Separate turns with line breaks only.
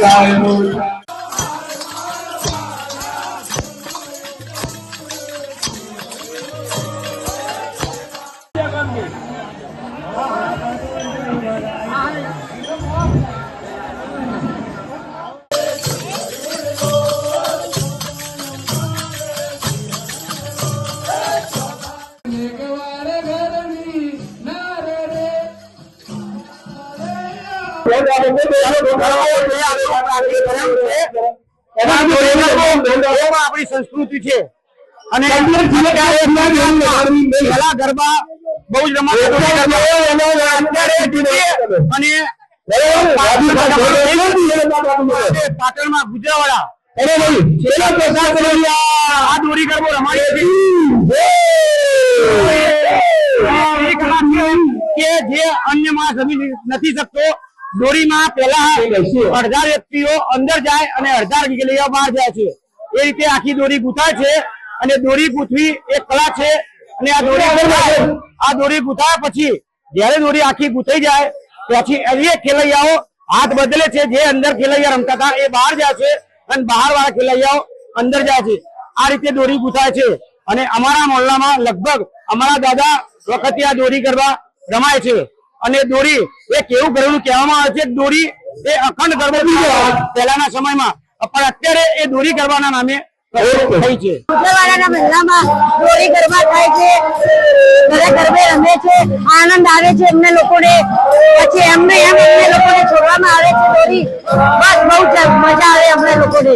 Thy આપણી સંસ્કૃતિ છે અને ગરબા બહુ જ અને પાટણમાં ગુજરાવાળા જે અન્ય રમી નથી શકતો દોરીમાં પેલા અડધા વ્યક્તિઓ અંદર જાય અને અડધા વ્યક્તિઓ બહાર જાય છે. એ રીતે આખી દોરી ગૂંથાય છે અને દોરી ગૂંથવી એક કલા છે અને આ દોરી આ દોરી ગૂંથાયા પછી જ્યારે દોરી આખી ગૂંથાઈ જાય પછી એ ખેલૈયાઓ હાથ બદલે છે જે અંદર ખેલૈયા રમતા હતા એ બહાર જાય છે અને બહાર વાળા ખેલૈયાઓ અંદર જાય છે. આ રીતે દોરી ગૂંથાય છે અને અમારા મોહલ્લામાં લગભગ અમારા દાદા વખતે આ દોરી કરવા રમાય છે. અને દોરી એ કેવું ઘરનું કહેવામાં આવે છે દોરી એ અખંડ ગરબો પહેલાના સમયમાં. પણ અત્યારે એ દોરી કરવાના નામે થઈ છે.
દોરી ગરબા થાય છે. ઘરે ગરબે રમે છે. આનંદ આવે છે એમને લોકોને. પછી એમને એમ એમને લોકોને છોડવામાં આવે છે દોરી. બસ બહુ જ મજા આવે અમને લોકોને.